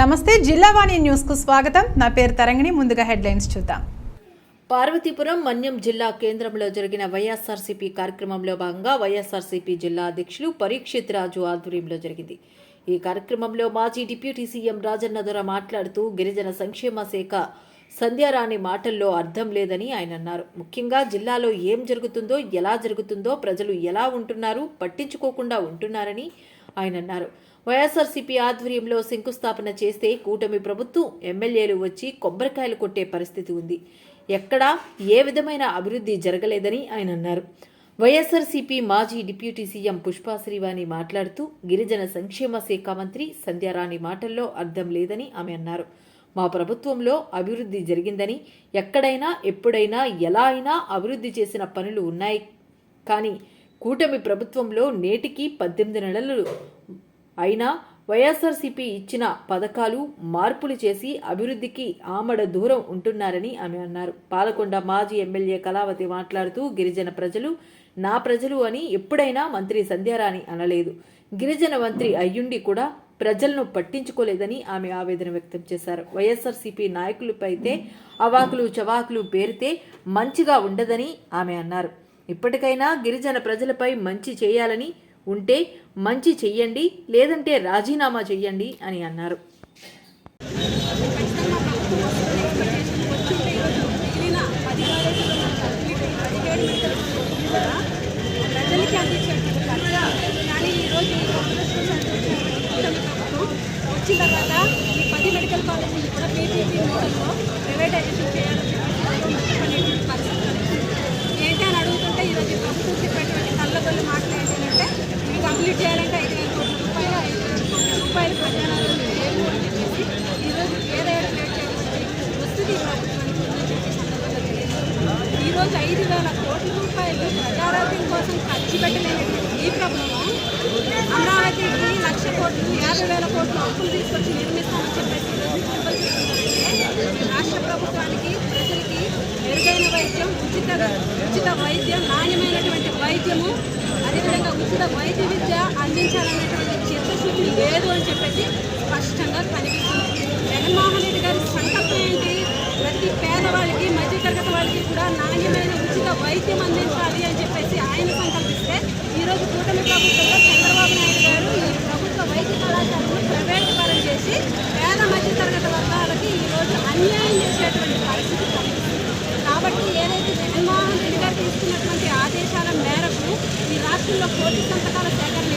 నమస్తే జిల్లావాణి న్యూస్కు స్వాగతం. నా పేరు తరంగిణి ముందుగా హెడ్లైన్స్ చూద్దాం. పార్వతీపురం మన్యం జిల్లా కేంద్రంలో జరిగిన వైఎస్ఆర్సీపీ కార్యక్రమంలో భాగంగా వైఎస్ఆర్సీపీ జిల్లా అధ్యక్షులు పరీక్షిత్ రాజు ఆధ్వర్యంలో జరిగింది. ఈ కార్యక్రమంలో మాజీ డిప్యూటీ సీఎం రాజన్న దొర మాట్లాడుతూ గిరిజన సంక్షేమ శాఖ సంధ్యారాణి మాటల్లో అర్థం లేదని ఆయన అన్నారు. ముఖ్యంగా జిల్లాలో ఏం జరుగుతుందో ఎలా జరుగుతుందో ప్రజలు ఎలా ఉంటున్నారు పట్టించుకోకుండా ఉంటున్నారని ఆయన అన్నారు. వైఎస్ఆర్సీపీ ఆధ్వర్యంలో శంకుస్థాపన చేస్తే కూటమి ప్రభుత్వం ఎమ్మెల్యేలు వచ్చి కొబ్బరికాయలు కొట్టే పరిస్థితి ఉంది. ఎక్కడా ఏ విధమైన అభివృద్ధి జరగలేదని ఆయన అన్నారు. వైఎస్ఆర్సీపీ మాజీ డిప్యూటీ సీఎం పుష్పా శ్రీవాణి మాట్లాడుతూ గిరిజన సంక్షేమ శాఖ మంత్రి సంధ్యారాణి మాటల్లో అర్థం లేదని ఆమె అన్నారు. మా ప్రభుత్వంలో అభివృద్ధి జరిగిందని ఎక్కడైనా ఎప్పుడైనా ఎలా అయినా అభివృద్ధి చేసిన పనులు ఉన్నాయి. కానీ కూటమి ప్రభుత్వంలో నేటికి పద్దెనిమిది నెలలు అయినా వైఎస్ఆర్సీపీ ఇచ్చిన పథకాలు మార్పులు చేసి అభివృద్ధికి ఆమడ దూరం ఉంటున్నారని ఆమె అన్నారు. పాలకొండ మాజీ ఎమ్మెల్యే కళావతి మాట్లాడుతూ గిరిజన ప్రజలు నా ప్రజలు అని ఎప్పుడైనా మంత్రి సంధ్యారాణి అనలేదు. గిరిజన మంత్రి అయ్యుండి కూడా ప్రజలను పట్టించుకోలేదని ఆమె ఆవేదన వ్యక్తం చేశారు. వైఎస్ఆర్సీపీ నాయకులపైతే అవాకులు చవాకులు పేరితే మంచిగా ఉండదని ఆమె అన్నారు. ఇప్పటికైనా గిరిజన ప్రజలపై మంచి చేయాలని ఉంటే మంచి చెయ్యండి లేదంటే రాజీనామా చెయ్యండి అని అన్నారు. ప్రజలకి అందించేటువంటి కానీ ఈరోజు వచ్చిన తర్వాత ఈ పది మెడికల్ కాలేజీలు కూడా మోడల్లో ప్రైవేటైజేషన్ చేయాలని చెప్పేసి అనేటువంటి పరిస్థితి వచ్చింది. ఏంటి అని అడుగుతుంటే ఈరోజు ఈ ప్రభుత్వం చెప్పేటువంటి కళ్ళగొల్లు మాటలు ఏంటంటే ఇవి కంప్లీట్ చేయాలంటే ఐదు వేల కోట్ల రూపాయలు ఐదు వేల కోట్ల రూపాయలు ప్రజానాలు లేవు అని చెప్పేసి ఈరోజు వేరే రేట్ చేయడానికి వస్తుంది ఈ ప్రభుత్వానికి ఉందని చెప్పి సందర్భంగా రోజు ఐదు వేల కోట్ల రూపాయలు ప్రజారోగ్యం కోసం ఖర్చు పెట్టలేనటువంటి ఈ ప్రభుత్వం. అమరావతికి లక్ష కోట్లు యాభై వేల కోట్లు అప్పులు తీసుకొచ్చి నిర్మిస్తామని చెప్పేసి రాష్ట్ర ప్రభుత్వానికి ప్రజలకి మెరుగైన వైద్యం ఉచిత ఉచిత వైద్యం నాణ్యమైనటువంటి వైద్యము అదేవిధంగా ఉచిత వైద్య విద్య అందించాలనేటువంటి చిత్తశుద్ధి లేదు అని చెప్పేసి స్పష్టంగా కనిపిస్తుంది. జగన్మోహన్ రెడ్డి గారి సంకల్పం ఏంటి ప్రతి పేదవాళ్ళకి మధ్యతరగతి వాళ్ళకి కూడా నాణ్యమైన ఉచిత వైద్యం అందించాలి అని చెప్పేసి ఆయన సంకల్పిస్తే ఈరోజు కూటమి ప్రభుత్వంలో చంద్రబాబు నాయుడు గారు ఈ ప్రభుత్వ వైద్య కళాశాలను ప్రైవేట్ చేసి పేద మధ్యతరగతి వర్గాలకి ఈరోజు అన్యాయం చేసేటువంటి పరిస్థితి కాబట్టి ఏదైతే జగన్మోహన్ రెడ్డి గారు తీసుకున్నటువంటి ఆదేశాల మేరకు ఈ రాష్ట్రంలో కోటి సంతకాల సేకరణ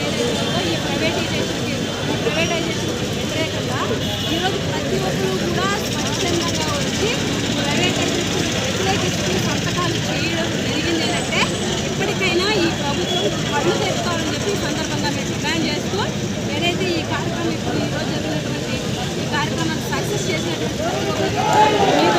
ఈరోజు జరిగినటువంటి కార్యక్రమాన్ని సక్సెస్ చేసినటువంటి